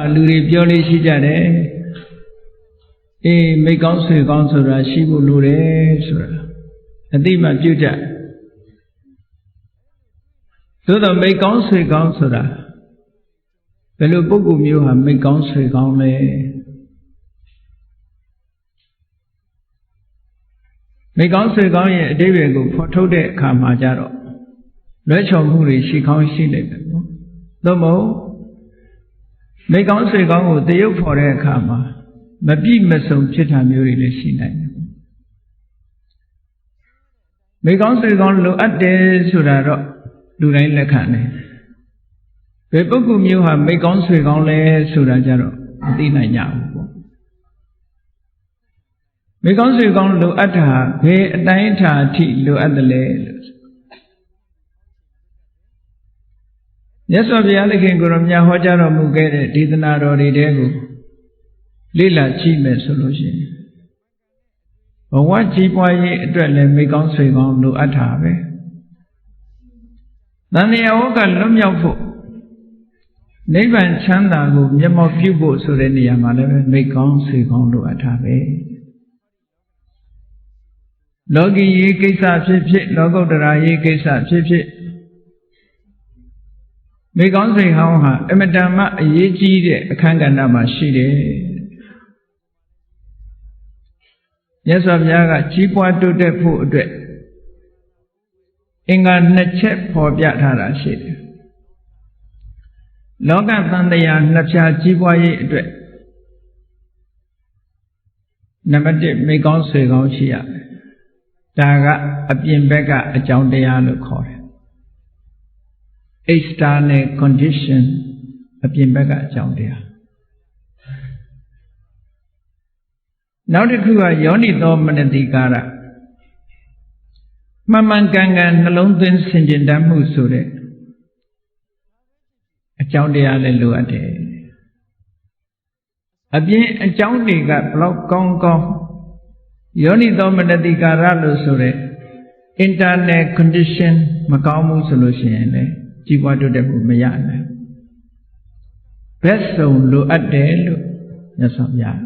မှာလူတွေပြောလေးရှိကြတယ်အေးမိတ်ကောင်းဆွေကောင်းဆိုတာရှိဖို့လိုတယ်ဆိုတာအတိမပြုတ်ကြသို့တော့မိတ်ကောင်းဆွေကောင်းဆိုတာဘယ်လိုပုဂ္ဂိုလ်မျိုးဟာမိတ်ကောင်းဆွေကောင်းလဲမိတ်ကောင်းဆွေကောင်းရဲ့အတိပ္ပယ်ကိုဖော်ထုတ်တဲ့အခါမှာကြတော့လွဲချော်မှုတွေရှိကောင်းရှိနေတယ်နော်သို့မဟုတ် မိကောင်းဆွေကောင်းကိုတရုပ်ဖော်တဲ့အခါမှာမပြည့်မစုံဖြစ်တာမျိုးတွေလည်းရှိနိုင်တယ်မိကောင်းဆွေကောင်းလိုအပ်တယ်ဆိုတာတော့လူတိုင်းလက်ခံတယ်ဘယ်ပုဂ္ဂိုလ်မျိုးဟာမိကောင်းဆွေကောင်းလဲဆိုတာကြတော့မသိနိုင်ကြဘူးပေါ့မိကောင်းဆွေကောင်းလိုအပ်တာဘယ်အတိုင်းအတာအထိလိုအပ်တယ်လဲလို့ မြတ်စွာဘုရားသခင်ကိုရောမြတ်ဟောကြားတော်မူခဲ့တဲ့ဒေသနာတော်တွေတဲကိုလေ့လာကြည့်မယ်ဆိုလို့ရှိရင်ဘဝကြီးပွားရေးအတွက်လည်းမိကောင်းဆွေကောင်းလိုအပ်တာပဲ။တဏှာဝကလွတ်မြောက်ဖို့နိဗ္ဗာန်ချမ်းသာကိုမျက်မှောက်ပြုဖို့ဆိုတဲ့နေရာမှာလည်းမိကောင်းဆွေကောင်းလိုအပ်တာပဲ။လောကီရေးကိစ္စဖြစ်ဖြစ်လောကုတ္တရာရေးကိစ္စဖြစ်ဖြစ် မိကောင်းစိတ်ဟောင်းဟာအမတန်မှအရေးကြီးတဲ့အခန်းကဏ္ဍမှာရှိတယ်မြတ်စွာဘုရားကကြီးပွားတိုးတက်ဖို့အတွက်အင်္ဂါနှစ်ချက်ဖော်ပြထားတာရှိတယ်လောကသံတရားနှစ်ဖြာကြီးပွားရေးအတွက်နံပါတ်1မိကောင်းဆွေကောင်းရှိရတယ်ဒါကအပြင်ဘက်ကအကြောင်းတရားလို့ခေါ်တယ် external condition အပြင်ဘက်ကအကြောင်းတရားနောက်တစ်ခုကယောနိသောမနတိကာရမှန်မှန်ကန်ကန်နှလုံးသွင်းဆင်ခြင်တတ်မှုဆိုတဲ့အကြောင်းတရားလည်းလိုအပ်တယ်အပြင်အကြောင်းတွေကဘလောက်ကောင်းကောင်းယောနိသောမနတိကာရလို့ဆိုတဲ့ internal condition မကောင်းဘူးဆိုလို့ရှိရင်လည်း ကြီးပွားတိုးတက်မှုမရနိုင်ဘက်စုံလိုအပ်တယ်လို့မြတ်စွာဘုရား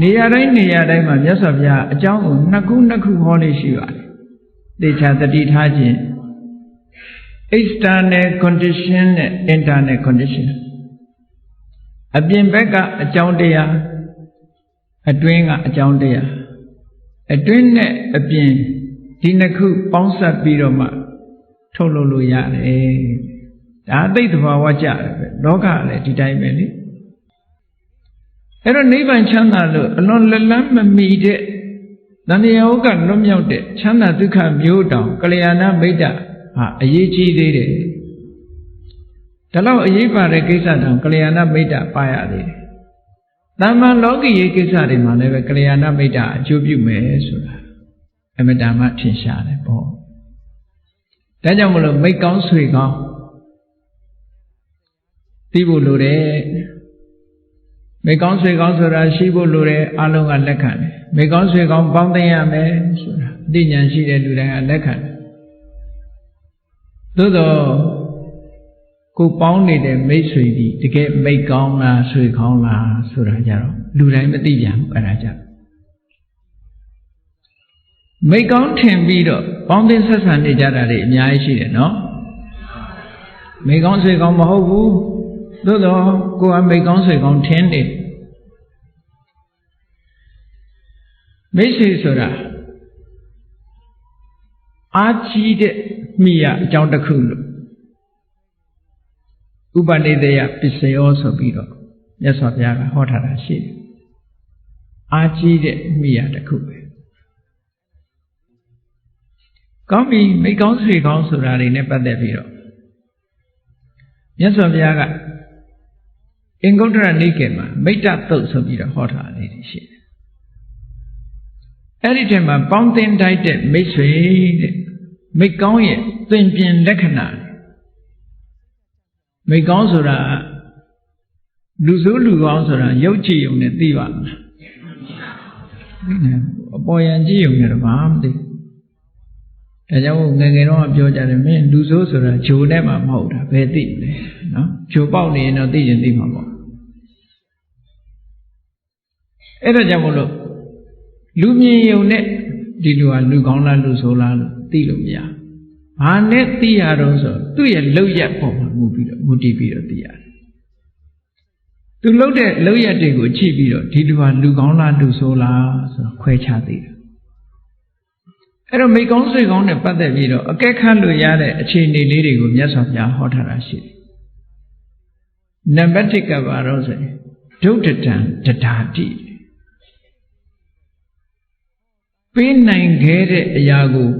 နေရာတိုင်းနေရာတိုင်းမှာမြတ်စွာဘုရားအကြောင်းကိုနှစ်ခုနှစ်ခုဟောလေးရှိပါတယ်သေချာတတိထားခြင်း external condition နဲ့ internal condition အပြင်ဘက်ကအကြောင်းတရားအတွင်းကအကြောင်းတရားအတွင်းနဲ့အပြင်ဒီနှစ်ခုပေါင်းစပ်ပြီးတော့မှ ထုတ်လုပ်လို့ရတယ်ဒါအသိသဘာဝကြတယ်ပဲလောကလည်းဒီတိုင်းပဲလေအဲ့တော့နိဗ္ဗာန်ချမ်းသာလို့အလွန်လက်လန်းမမီတဲ့တဏှာဥကလွတ်မြောက်တဲ့ချမ်းသာဒုက္ခမျိုးတောင်ကလျာဏမိတ်တဟာအရေးကြီးသေးတယ်ဒါတော့အရေးပါတဲ့ကိစ္စတောင်ကလျာဏမိတ်တပါရသေးတယ်တမ္မာလောကီရေးကိစ္စတွေမှာလည်းပဲကလျာဏမိတ်တအကျိုးပြုမယ်ဆိုတာအမတန်မှထင်ရှားတယ်ပေါ့ ဒါကြောင့်မလို့မိတ်ကောင်းဆွေကောင်းသိဖို့လိုတယ်မိတ်ကောင်းဆွေကောင်းဆိုတာရှိဖို့လိုတယ်အလုံးကလက်ခံတယ်မိတ်ကောင်းဆွေကောင်းပေါင်းသိရမယ်ဆိုတာအသိဉာဏ်ရှိတဲ့လူတိုင်းကလက်ခံတယ်သို့တော့ကိုပေါင်းနေတဲ့မိတ်ဆွေဒီတကယ်မိတ်ကောင်းလားဆွေကောင်းလားဆိုတာကြတော့လူတိုင်းမသိကြဘူးအဲ့ဒါကြ မိတ်ကောင်းထင်ပြီးတော့ပေါင်းသင်းဆက်ဆံနေကြတာတွေအများကြီးရှိတယ်နော်မိတ်ကောင်းဆွေကောင်းမဟုတ်ဘူးသို့တော့ကိုကမိတ်ကောင်းဆွေကောင်းထင်နေမိတ်ဆွေဆိုတာအာကြီးတဲ့မိရအကြောင်းတစ်ခုလို့ဥပနိဒေယပစ္စယောဆိုပြီးတော့မြတ်စွာဘုရားကဟောထားတာရှိတယ်အာကြီးတဲ့မိရတစ်ခုပဲ ကောင်းပြီမိကောင်းဆွေကောင်းဆိုတာတွေနဲ့ပတ်သက်ပြီးတော့မြတ်စွာဘုရားကအင်္ဂုတ္တရနိကေမှာမိတ္တသုတ်ဆိုပြီးတော့ဟောထားလေးတွေရှိတယ်အဲ့ဒီထဲမှာပေါင်းတင်တိုက်တဲ့မိတ်ဆွေတဲ့မိကောင်းရဲ့သင်ပြင်လက္ခဏာမိကောင်းဆိုတာလူဆိုးလူကောင်းဆိုတာရုပ်ကြည့်ုံနဲ့သိပါမလားအပေါ်ယံကြည့်ုံနဲ့တော့ဘာမှမသိ ဒါကြောင့်ငငယ်တော့ပြောကြတယ်မင်းလူဆိုးဆိုတာဂျိုနဲ့မှမဟုတ်တာဘယ်သိလဲနော်ဂျိုပေါက်နေရင်တော့သိရင်သိမှာပေါ့အဲ့ဒါကြောင့်မလို့လူမြင်ယုံနဲ့ဒီလူဟာလူကောင်းလားလူဆိုးလားလို့သိလို့မရဘာနဲ့သိရတော့ဆိုသူ့ရဲ့လောက်ရက်ပုံမှာမူပြီးတော့မူတည်ပြီးတော့သိရတယ်သူလောက်တဲ့လောက်ရက်တွေကိုကြည့်ပြီးတော့ဒီလူဟာလူကောင်းလားလူဆိုးလားဆိုတော့ခွဲခြားသိတယ် အဲ့တော့မိကောင်းဆွေကောင်းနဲ့ပတ်သက်ပြီးတော့အကဲခတ်လို့ရတဲ့အခြေအနေလေးတွေကိုမြတ်စွာဘုရားဟောထားတာရှိတယ်။နံပါတ်1ကပါတော့ဆိုရင်ဒုဋ္ဌတံတဒါတိပေးနိုင်ခဲ့တဲ့အရာကို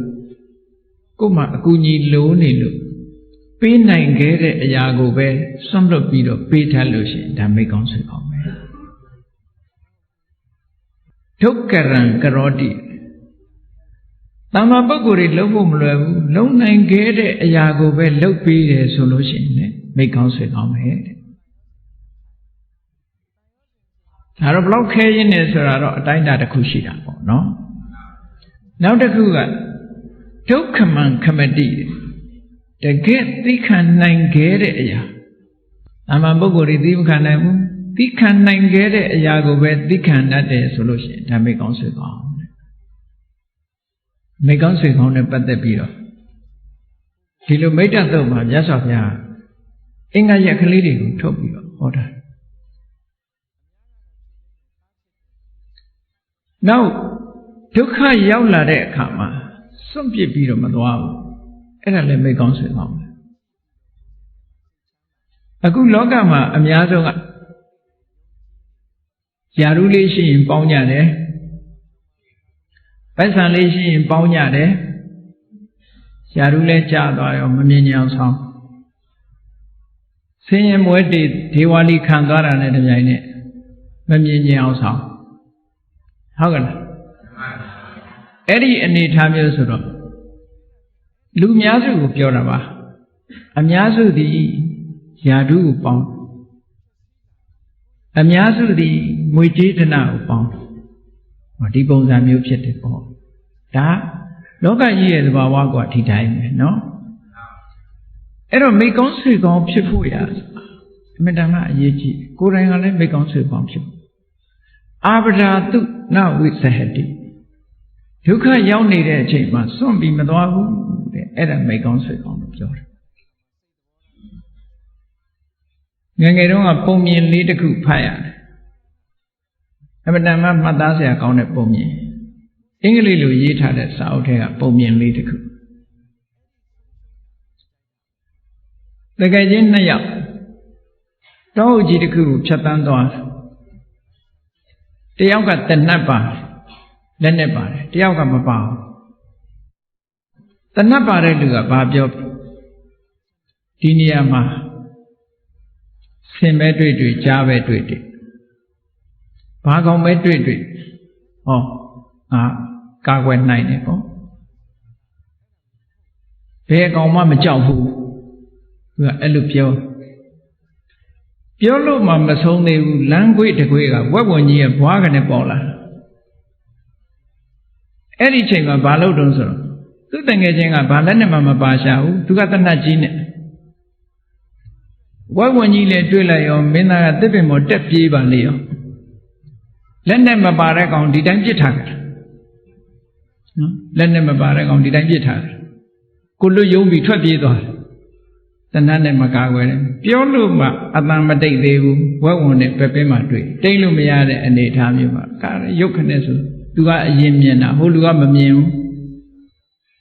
ကိုယ်မှအကူကြီးလိုနေလို့ပေးနိုင်ခဲ့တဲ့အရာကိုပဲဆွန့်လွတ်ပြီးတော့ပေးထားလို့ရှိရင်ဒါမိကောင်းဆွေကောင်းပဲဒုက္ကရံကရောတိ တမ္မာပုဂ္ဂိုလ်တွေလုံးဖို့မလွယ်ဘူးလုံနိုင်ခဲ့တဲ့အရာကိုပဲလုပ်ပေးတယ်ဆိုလို့ရှိရင်လည်းမိကောင်းဆွေကောင်းပဲတဲ့ဒါတော့ဘလောက်ခဲရင်းနေဆိုတာတော့အတိုင်းအတာတစ်ခုရှိတာပေါ့နော်နောက်တစ်ခုကဒုက္ခမံခမတိတကယ်သိခံနိုင်ခဲ့တဲ့အရာအမှန်ပုဂ္ဂိုလ်တွေသိမခံနိုင်ဘူးသိခံနိုင်ခဲ့တဲ့အရာကိုပဲသိခံတတ်တယ်ဆိုလို့ရှိရင်ဒါမိကောင်းဆွေကောင်းတဲ့ မိကောင်းဆွေကောင်းနဲ့ပတ်သက်ပြီးတော့ဒီလိုမိတ္တသုတ်မှာမြတ်စွာဘုရားအင်္ဂါရက်ကလေးတွေကိုထုတ်ပြီးတော့ဟောတာနောက်ဒုက္ခရောက်လာတဲ့အခါမှာစွန့်ပစ်ပြီးတော့မသွားဘူးအဲ့ဒါလည်းမိကောင်းဆွေကောင်းပဲအခုလောကမှာအများဆုံးကယာရုလေးရှိရင်ပေါင်းကြတယ် ပိုက်ဆံလေးရှိရင်ပေါင်းကြတယ်ယာရုလည်းကြာသွားရောမမြင်ကြအောင်ဆောင်ဆင်းရဲမွဲတေဒေဝါလီခံသွားတာနဲ့တပြိုင်နက်မမြင်ကြအောင်ဆောင်ဟုတ်ကဲ့လားအဲ့ဒီအနေထားမျိုးဆိုတော့လူများစုကိုပြောတာပါအများစုသည်ယာဓုကိုပေါင်းအများစုသည်ငွေကြေးဒနာကိုပေါင်းဟော ဒီပုံစံမျိုးဖြစ်တယ်ပေါ့ဒါလောကကြီးရဲ့သဘာဝကဒီတိုင်းပဲနော်အဲ့တော့မိကောင်းဆွေကောင်းဖြစ်ဖို့ရအမြဲတမ်းအရေးကြီးကိုယ်တိုင်ကလည်းမိကောင်းဆွေကောင်းဖြစ်အာပဒါတုနဝိသဟတိဒုက္ခရောက်နေတဲ့အချိန်မှာစွန့်ပြီးမသွားဘူးတဲ့အဲ့ဒါမိကောင်းဆွေကောင်းလို့ပြောတယ်ငငယ်တုန်းကပုံမြင်လေးတစ်ခုဖတ်ရတယ် အမှန်တမ်းမှတ်သားစရာကောင်းတဲ့ပုံမြင်အင်္ဂလိပ်လိုရေးထားတဲ့စာအုပ်ထဲကပုံမြင်လေးတစ်ခုတကယ်ချင်းနှစ်ယောက်တောအုပ်ကြီးတစ်ခုကိုဖြတ်တန်းသွားတယောက်ကတနတ်ပါလက်နဲ့ပါတယ်တယောက်ကမပါဘူးတနတ်ပါတဲ့လူကဘာပြောဒီနေရာမှာဆင်ပဲတွေ့တွေ့ကြားပဲတွေ့တွေ့ ဘာကောင်ပဲတွေ့တွေ့ဟောငါကာကွယ်နိုင်တယ်ပေါ့ဘယ်ကောင်မှမကြောက်ဘူးသူကအဲ့လိုပြောပြောလို့မှမဆုံးသေးဘူးလမ်းခွေတခွေကဝက်ဝင်ကြီးရဲ့ဘွားကနေပေါ်လာအဲ့ဒီချိန်မှာဘာလုပ်တုံးဆိုတော့သူ့တငယ်ချင်းကဘာလက်နဲ့မှမပါရှာဘူးသူကတနတ်ကြီးနဲ့ဝက်ဝင်ကြီးလည်းတွေ့လိုက်ရောမင်းသားကတစ်ပင်ပေါ်တက်ပြေးပါလေရော လက်နဲ့မပါတဲ့ကောင်ဒီတိုင်းပြစ်ထားတယ်နော်လက်နဲ့မပါတဲ့ကောင်ဒီတိုင်းပြစ်ထားတယ်ကိုလွတ်ယုံပြီးထွက်ပြေးသွားတယ်တဏှတ်နဲ့မကာကွယ်တယ်ပြောလို့မှအတန်မတိတ်သေးဘူးဝက်ဝင်နဲ့ပဲပဲမှတွေ့တိတ်လို့မရတဲ့အနေအထားမျိုးမှာကာရုပ်ခနဲ့ဆိုသူကအရင်မြင်တာဟိုလူကမမြင်ဘူး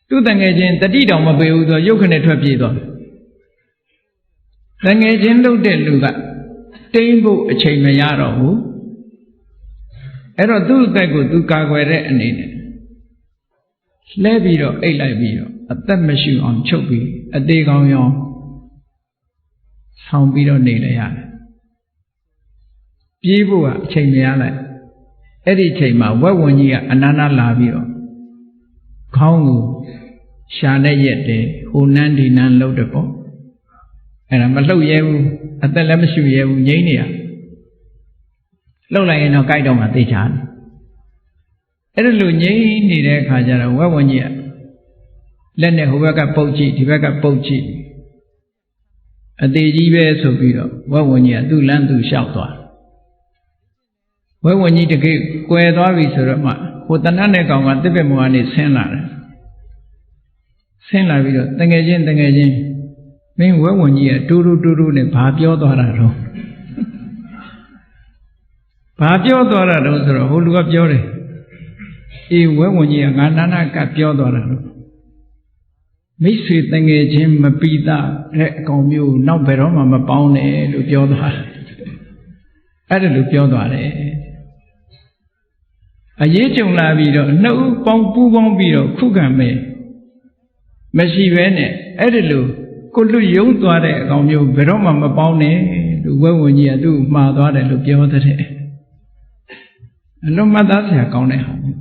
သူတငယ်ချင်းတတိတောင်မပေးဘူးဆိုရုပ်ခနဲ့ထွက်ပြေးသွားတယ်တငယ်ချင်းလုပ်တဲ့လူကတိမ့်ဖို့အချိန်မရတော့ဘူး အဲ့တော့သူ့အသက်ကိုသူကာကွယ်တဲ့အနေနဲ့လဲပြီးတော့အိတ်လိုက်ပြီးတော့အသက်မရှိအောင်ချုပ်ပြီးအသေးကောင်းရောဆောင်းပြီးတော့နေလိုက်ရတယ်ပြေးဖို့ကအချိန်မရလိုက်အဲ့ဒီအချိန်မှာဝက်ဝင်ကြီးကအနန္နာလာပြီးတော့ခေါင်းကိုရှာနဲ့ရက်တယ်ဟိုနန်းဒီနန်းလှုပ်တယ်ပေါ့အဲ့ဒါမလှုပ်ရဲဘူးအသက်လည်းမရှိရဲဘူးငိမ့်နေရ လှုပ်လိုက်ရင်တော့ကြိုက်တော့မှသိချာတယ်အဲ့ဒါလိုငိမ့်နေတဲ့အခါကျတော့ဝက်ဝင်ကြီးကလက်နဲ့ဟိုဘက်ကပုတ်ကြည့်ဒီဘက်ကပုတ်ကြည့်အသေးကြီးပဲဆိုပြီးတော့ဝက်ဝင်ကြီးကသူ့လမ်းသူလျှောက်သွားဝဲဝင်ကြီးတကိကွယ်သွားပြီဆိုတော့မှဟိုတဏှတ်နဲ့ကောင်ကတစ်ပက်မောကနေဆင်းလာတယ်ဆင်းလာပြီးတော့တငယ်ချင်းတငယ်ချင်းမင်းဝဲဝင်ကြီးကတူတူတူတူနဲ့ဘာပြောသွားတာတော့ ဘာပြောသွားတာတော့ဆိုတော့ဟိုလူကပြောတယ်အေးဝဲဝင်ကြီးကငါနာနာကပြောသွားတာတော့မိတ်ဆွေတငယ်ချင်းမပီတာတဲ့အကောင်မျိုးနောက်ဘယ်တော့မှမပေါင်းနဲ့လို့ပြောသွားတယ်အဲ့ဒါလို့ပြောသွားတယ်အရေးကြုံလာပြီးတော့နှစ်ဦးပေါင်းပူးပေါင်းပြီးတော့ခုခံမယ်မရှိဘဲနဲ့အဲ့ဒါလို့ကိုလူယုံသွားတဲ့အကောင်မျိုးဘယ်တော့မှမပေါင်းနဲ့လို့ဝဲဝင်ကြီးကသူ့ကိုမှားသွားတယ်လို့ပြောတဲ့ အလုံးမသားဆရာကောင်းတဲ့ဟာမျိုး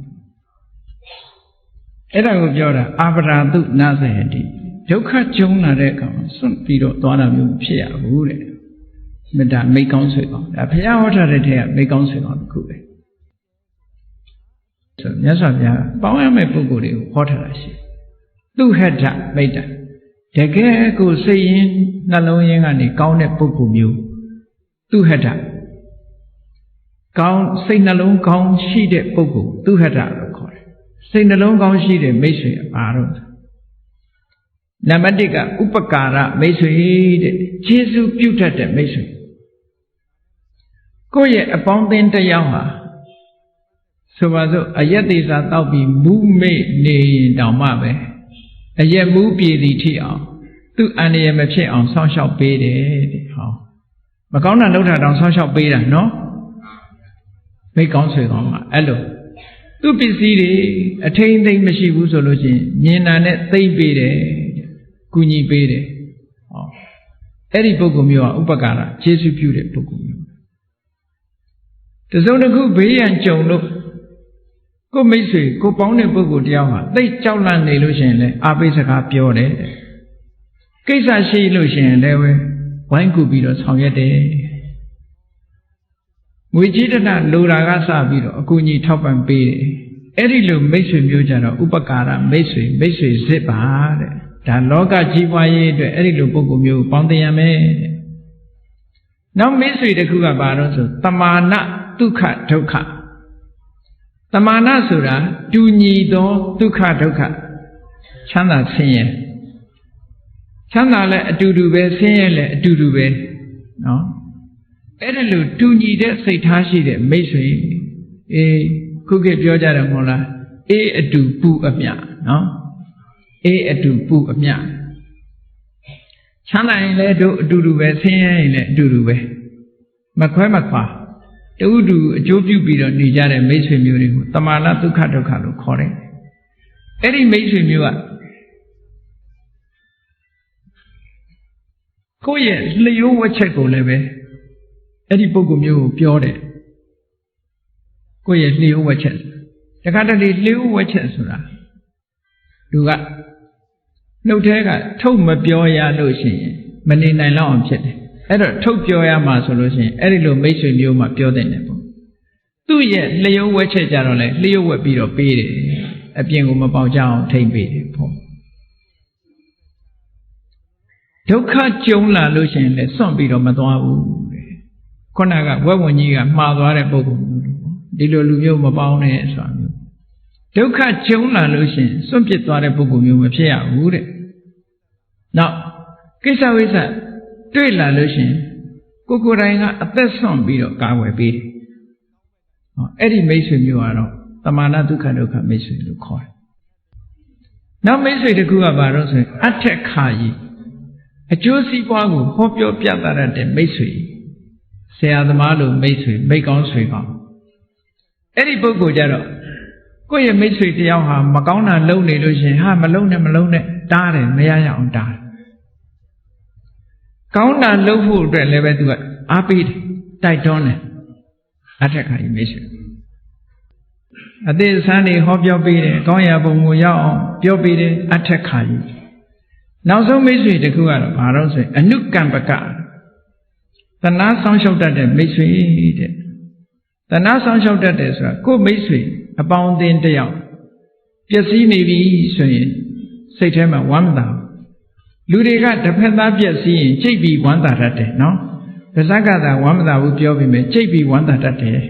အဲ့ဒါကိုပြောတာအာပရာတုနာသဟတိဒုက္ခကြုံလာတဲ့ကောင်စွန့်ပြီးတော့သွားတာမျိုးမဖြစ်ရဘူးတဲ့မေတ္တာမိတ်ကောင်းဆွေကောင်းဒါဘုရားဟောထားတဲ့ထဲကမိတ်ကောင်းဆွေကောင်းတစ်ခုပဲဆိုမြတ်စွာဘုရားပေါင်းရမယ့်ပုဂ္ဂိုလ်တွေကိုဟောထားတာရှိတယ်သူဟတ္ထမိတ်တာတကယ်ကိုစိတ်ရင်းနှလုံးရင်းကနေကောင်းတဲ့ပုဂ္ဂိုလ်မျိုးသူဟတ္ထ ကောင်းစိတ်နှလုံးကောင်းရှိတဲ့ပုဂ္ဂိုလ်သူဟတ္ထလို့ခေါ်တယ်စိတ်နှလုံးကောင်းရှိတဲ့မိတ်ဆွေဘာတော့နံပါတ်1ကဥပကာရမိတ်ဆွေတဲ့ခြေစုပြုတ်တတ်တဲ့မိတ်ဆွေကိုယ့်ရဲ့အပေါင်းအသင်းတစ်ယောက်ဟာဆိုပါစို့အယက်သေးစာတောက်ပြီးမူးမေ့နေရင်တောင်မှပဲအယက်မူးပြည်သည်ထိအောင်သူ့အန္တရာယ်မဖြစ်အောင်စောင့်ရှောက်ပေးတယ်တဲ့ဟောမကောင်းတာလုပ်တာတောင်စောင့်ရှောက်ပေးတာနော် မိကောင်းဆွေကောင်းကအဲ့လိုသူ့ပစ္စည်းတွေအထိန်သိမ့်မရှိဘူးဆိုလို့ချင်းမြင်တာနဲ့သိမ့်ပေးတယ်ကူညီပေးတယ်ဟောအဲ့ဒီပုဂ္ဂိုလ်မျိုးကဥပက္ခရာကျေးဇူးပြုတဲ့ပုဂ္ဂိုလ်မျိုးတစုံတစ်ခုဘေးရန်ကြုံလို့ကိုမိတ်ဆွေကိုပေါင်းတဲ့ပုဂ္ဂိုလ်တယောက်ဟာသိကြောက်လန့်နေလို့ရှိရင်လည်းအာပိစကားပြောတယ်ကိစ္စရှိလို့ရှိရင်လည်းဝိုင်းကူပြီးတော့ဆောင်ရွက်တယ် ငွေကြီးတနလိုတာကစပြီးတော့အကူအညီထောက်ပံ့ပေးတယ်အဲ့ဒီလိုမိတ်ဆွေမျိုးကြတော့ဥပကာရမိတ်ဆွေမိတ်ဆွေစစ်ပါတဲ့ဒါလောကကြီးပွားရေးအတွက်အဲ့ဒီလိုပုဂ္ဂိုလ်မျိုးပေါင်းတင်ရမယ်တဲ့နောက်မိတ်ဆွေတစ်ခုကဘာလို့ဆိုတမာနဒုက္ခဒုက္ခတမာနဆိုတာတူညီသောဒုက္ခဒုက္ခချမ်းသာဆင်းရဲချမ်းသာလည်းအတူတူပဲဆင်းရဲလည်းအတူတူပဲနော် အဲ့ဒါလို့တူညီတဲ့စိတ်ထားရှိတဲ့မိတ်ဆွေအေးခုခေတ်ပြောကြတယ်မဟုတ်လားအေးအတူပူအမြနော်အေးအတူပူအမြချမ်းသာရင်လည်းတို့အတူတူပဲဆင်းရဲရင်လည်းအတူတူပဲမခွဲမခွာတူတူအကျိုးပြုပြီးတော့နေကြတဲ့မိတ်ဆွေမျိုးတွေကိုတမာနဒုက္ခဒုက္ခလို့ခေါ်တယ်အဲ့ဒီမိတ်ဆွေမျိုးကကိုယ့်ရဲ့လျှိုးဝက်ချက်ကိုလည်းပဲ အဲ့ဒီပုဂ္ဂိုလ်မျိုးကိုပြောတယ်ကိုယ့်ရဲ့လျှိုးဝက်ချက်တခါတလေလျှိုးဝက်ချက်ဆိုတာလူကနှုတ်ထဲကထုတ်မပြောရလို့ရှိရင်မနေနိုင်တော့အောင်ဖြစ်တယ်အဲ့တော့ထုတ်ပြောရမှာဆိုလို့ရှိရင်အဲ့ဒီလိုမိတ်ဆွေမျိုးမှပြောတဲ့တယ်ပေါ့သူ့ရဲ့လျှိုးဝက်ချက်ကြတော့လေလျှိုးဝက်ပြီးတော့ပေးတယ်အပြင်ကိုမပေါက်ကြအောင်ထိမ့်ပေးတယ်ပေါ့ဒုက္ခကြုံလာလို့ရှိရင်လည်းစွန့်ပြီးတော့မသွားဘူးတဲ့ ခုနကဝက်ဝင်ကြီးကမှားသွားတဲ့ပုံပုံမျိုးပေါ့ဒီလိုလူမျိုးမပေါင်းနဲ့ဆိုတာမျိုးဒုက္ခကြုံလာလို့ရှိရင်စွန့်ပစ်သွားတဲ့ပုံပုံမျိုးမဖြစ်ရဘူးတဲ့နောက်ကိစ္စဝိစ္စတွေ့လာလို့ရှိရင်ကိုကိုယ်တိုင်ကအသက်ဆွန့်ပြီးတော့ကာဝယ်ပေးတယ်ဟောအဲ့ဒီမိတ်ဆွေမျိုးကတော့တမာနဒုက္ခဒုက္ခမိတ်ဆွေလို့ခေါ်တယ်နောက်မိတ်ဆွေတစ်ခုကဘာလို့ဆိုရင်အထက်ခါကြီးအကျိုးစီးပွားကိုဟောပြောပြသရတဲ့မိတ်ဆွေ ဆရာသမားလိုမိတ်ဆွေမိတ်ကောင်းဆွေကောင်းအဲ့ဒီပုဂ္ဂိုလ်ကြတော့ကိုယ့်ရဲ့မိတ်ဆွေတယောက်ဟာမကောင်းတာလုပ်နေလို့ရှိရင်ဟာမလုပ်နဲ့မလုပ်နဲ့တားတယ်မရရအောင်တားတယ်ကောင်းတာလုပ်ဖို့အတွက်လည်းပဲသူကအားပေးတယ်တိုက်တွန်းတယ်အထက်ခါကြီးမိတ်ဆွေအသေးစမ်းနေဟောပြောပေးတယ်ကောင်းရာပုံကိုရောက်အောင်ပြောပေးတယ်အထက်ခါကြီးနောက်ဆုံးမိတ်ဆွေတစ်ခုကတော့ဘာလို့ဆိုရင်အနုကံပက တဏှာဆောင်လျှောက်တတ်တဲ့မိတ်ဆွေတဲ့တဏှာဆောင်လျှောက်တတ်တယ်ဆိုတာကိုယ်မိတ်ဆွေအပေါင်းအသင်းတယောက်ပျက်စီးနေပြီဆိုရင်စိတ်ထဲမှာဝမ်းမသာလူတွေကတစ်ဖက်သားပျက်စီးရင်ကြိတ်ပြီးဝမ်းသာတတ်တယ်နော်ပါဇက်ကသာဝမ်းမသာဘူးပြောပြီးမယ်ကြိတ်ပြီးဝမ်းသာတတ်တယ်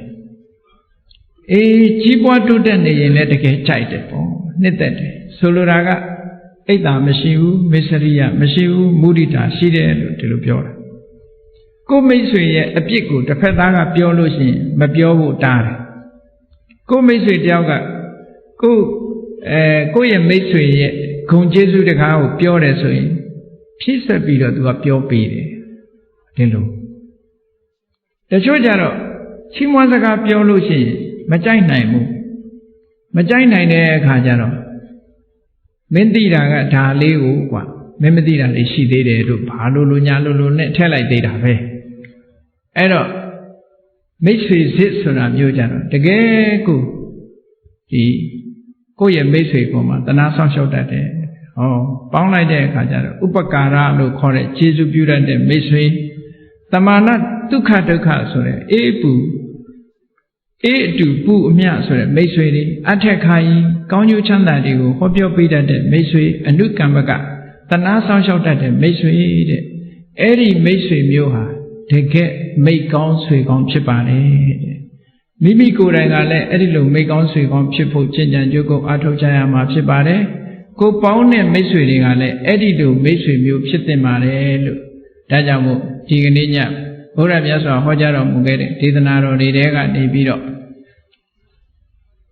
အေးကြီးပွားတိုးတက်နေရင်လည်းတကယ်ကြိုက်တယ်ပေါ့နှစ်သက်တယ်ဆိုလိုတာကအိတ်တာမရှိဘူးမစ္စရိယမရှိဘူးမုဒိတာရှိတယ်လို့ဒီလိုပြောတာ ကိုမိတ်ဆွေရဲ့အပြစ်ကိုတစ်ဖက်သားကပြောလို့ရှိရင်မပြောဖို့တားတယ်ကိုမိတ်ဆွေတယောက်ကကိုအဲကိုရဲ့မိတ်ဆွေရဲ့ဂုံကျေးဇူးတကားကိုပြောတယ်ဆိုရင်ဖြည့်ဆက်ပြီးတော့သူကပြောပေးတယ်ဒီလိုတချို့ကြတော့ချီးမွမ်းစကားပြောလို့ရှိရင်မကြိုက်နိုင်ဘူးမကြိုက်နိုင်တဲ့အခါကျတော့မင်းသိတာကဒါလေးကိုကွာမင်းမသိတာလေးရှိသေးတယ်လို့ဘာလို့လို့ညာလို့လို့နဲ့ထည့်လိုက်သေးတာပဲ အဲ့တော့မိတ်ဆွေစစ်ဆိုတာမျိုးကြတော့တကယ်ကိုဒီကိုယ့်ရဲ့မိတ်ဆွေပေါ်မှာတနာဆောင်လျှောက်တတ်တယ်ဟောပေါင်းလိုက်တဲ့အခါကျတော့ဥပကာရလို့ခေါ်တဲ့ခြေစုပြုတတ်တဲ့မိတ်ဆွေတမာနဒုက္ခဒုက္ခဆိုတဲ့အေးပူအေးအတူပူအမျှဆိုတဲ့မိတ်ဆွေတွေအထက်ခါကြီးကောင်းကျိုးချမ်းသာတွေကိုဟောပြောပေးတတ်တဲ့မိတ်ဆွေအနုကမ္မကတနာဆောင်လျှောက်တတ်တဲ့မိတ်ဆွေတဲ့အဲ့ဒီမိတ်ဆွေမျိုးဟာ တကယ်မိတ်ကောင်းဆွေကောင်းဖြစ်ပါတယ်တဲ့မိမိကိုယ်တိုင်ကလည်းအဲ့ဒီလိုမိတ်ကောင်းဆွေကောင်းဖြစ်ဖို့ကျင့်ကြံကြိုးကုပ်အားထုတ်ကြရမှာဖြစ်ပါတယ်ကိုပေါင်းတဲ့မိတ်ဆွေတွေကလည်းအဲ့ဒီလိုမိတ်ဆွေမျိုးဖြစ်တင်ပါတယ်လို့ဒါကြောင့်မို့ဒီကနေ့ညဘုရားမြတ်စွာဟောကြားတော်မူခဲ့တဲ့ဒေသနာတော်တွေတဲကနေပြီးတော့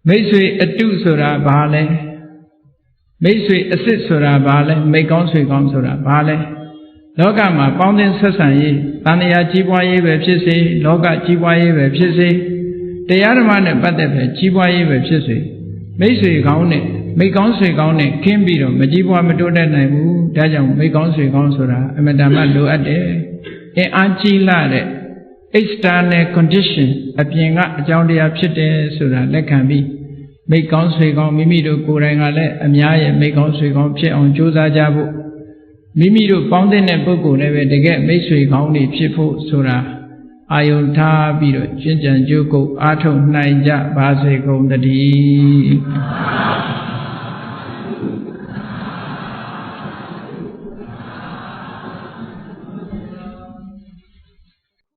မိတ်ဆွေအတုဆိုတာဘာလဲမိတ်ဆွေအစ်စ်ဆိုတာဘာလဲမိတ်ကောင်းဆွေကောင်းဆိုတာဘာလဲ လောကမှာပေါင်းသင်းဆက်ဆံရေးတန်တရားကြီးပွားရေးပဲဖြစ်စေလောကကြီးပွားရေးပဲဖြစ်စေတရားဓမ္မနဲ့ပတ်သက်ပဲကြီးပွားရေးပဲဖြစ်စေမိတ်ဆွေကောင်းနဲ့မိတ်ကောင်းဆွေကောင်းနဲ့ခင်းပြီးတော့မကြီးပွားမတိုးတက်နိုင်ဘူးဒါကြောင့်မိတ်ကောင်းဆွေကောင်းဆိုတာအမတန်မှလိုအပ်တယ်အင်အားကြီးလာတဲ့ external condition အပြင်ကအကြောင်းတရားဖြစ်တယ်ဆိုတာလက်ခံပြီးမိတ်ကောင်းဆွေကောင်းမိမိတို့ကိုယ်တိုင်ကလည်းအများရဲ့မိတ်ကောင်းဆွေကောင်းဖြစ်အောင်ကြိုးစားကြဖို့ မိမိတို့ပေါင်းတဲ့ပုဂ္ဂိုလ်လည်းပဲတကယ်မိတ်ဆွေကောင်းတွေဖြစ်ဖို့ဆိုတာအာယုန်ထားပြီးတော့ကျင့်ကြံကြိုးကုပ်အားထုတ်နိုင်ကြပါစေကုန်သတည်း